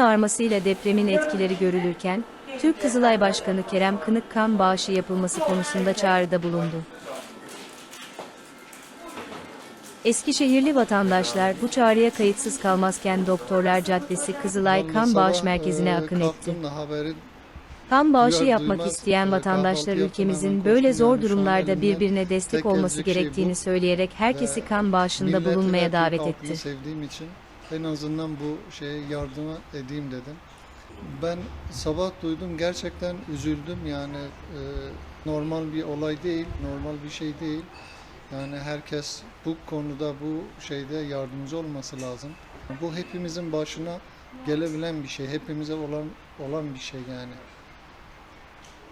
ağarmasıyla depremin etkileri görülürken, Türk Kızılay Başkanı Kerem Kınık kan bağışı yapılması konusunda çağrıda bulundu. Eskişehirli vatandaşlar bu çağrıya kayıtsız kalmazken Doktorlar Caddesi Kızılay Vallahi Kan Bağış sabah, Merkezi'ne e, akın etti. kalktım da haberin Kan bağışı Duyar yapmak duymaz, isteyen e, vatandaşlar kahvaltı ülkemizin böyle zor durumlarda elimden birbirine destek tek olması gelecek şey gerektiğini bu. söyleyerek herkesi Ve kan bağışında bulunmaya ve davet halkını etti. sevdiğim için en azından bu şeye yardıma edeyim dedim. Ben sabah duydum gerçekten üzüldüm yani e, normal bir olay değil, normal bir şey değil. Yani herkes bu konuda bu şeyde yardımcı olması lazım. Bu hepimizin başına gelebilen bir şey, hepimize olan olan bir şey yani.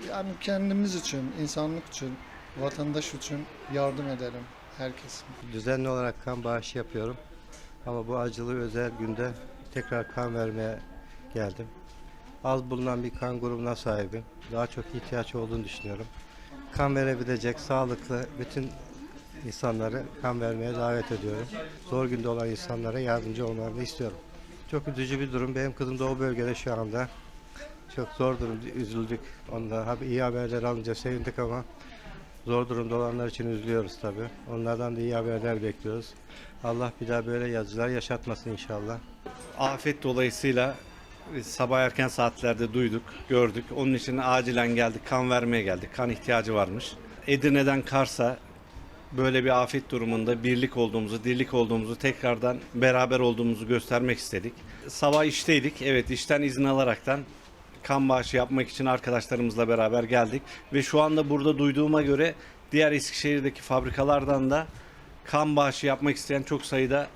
Yani kendimiz için, insanlık için, vatandaş için yardım edelim herkes. Düzenli olarak kan bağışı yapıyorum. Ama bu acılı özel günde tekrar kan vermeye geldim. Az bulunan bir kan grubuna sahibim. Daha çok ihtiyaç olduğunu düşünüyorum. Kan verebilecek sağlıklı bütün insanları kan vermeye davet ediyorum. Zor günde olan insanlara yardımcı olmalarını istiyorum. Çok üzücü bir durum. Benim kızım da o bölgede şu anda. Çok zor durum, üzüldük. Ondan iyi haberler alınca sevindik ama Zor durumda olanlar için üzülüyoruz tabii. Onlardan da iyi haberler bekliyoruz. Allah bir daha böyle yazılar yaşatmasın inşallah. afet dolayısıyla e, sabah erken saatlerde duyduk, gördük. Onun için acilen geldik, kan vermeye geldik. Kan ihtiyacı varmış. Edirne'den Kars'a böyle bir afet durumunda birlik olduğumuzu, dirlik olduğumuzu, tekrardan beraber olduğumuzu göstermek istedik. Sabah işteydik. Evet işten izin alaraktan kan bağışı yapmak için arkadaşlarımızla beraber geldik. Ve şu anda burada duyduğuma göre diğer Eskişehir'deki fabrikalardan da kan bağışı yapmak isteyen çok sayıda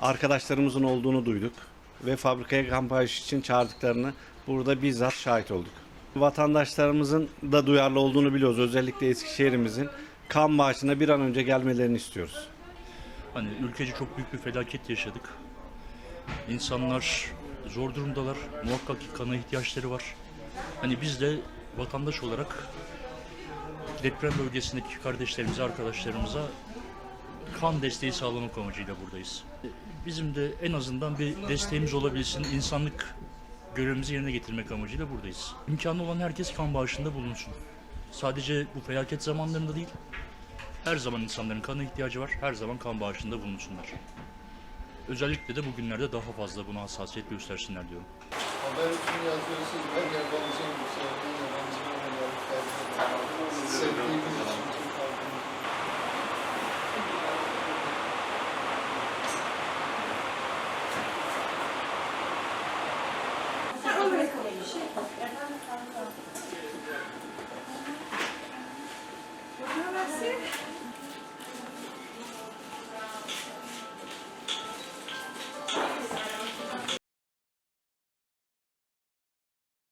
arkadaşlarımızın olduğunu duyduk. Ve fabrikaya kan bağışı için çağırdıklarını burada bizzat şahit olduk. Vatandaşlarımızın da duyarlı olduğunu biliyoruz. Özellikle Eskişehir'imizin kan bağışına bir an önce gelmelerini istiyoruz. Hani ülkece çok büyük bir felaket yaşadık. İnsanlar zor durumdalar. Muhakkak ki kana ihtiyaçları var. Hani biz de vatandaş olarak deprem bölgesindeki kardeşlerimize, arkadaşlarımıza kan desteği sağlamak amacıyla buradayız. Bizim de en azından bir desteğimiz olabilsin, insanlık görevimizi yerine getirmek amacıyla buradayız. İmkanı olan herkes kan bağışında bulunsun. Sadece bu felaket zamanlarında değil, her zaman insanların kana ihtiyacı var. Her zaman kan bağışında bulunsunlar. Özellikle de bugünlerde daha fazla buna hassasiyet göstersinler diyorum. Haber için yazıyorsunuz. Ben yabancıyım. Sevdiğim yabancılarla Sevdiğimiz için Türk halkını. Merci.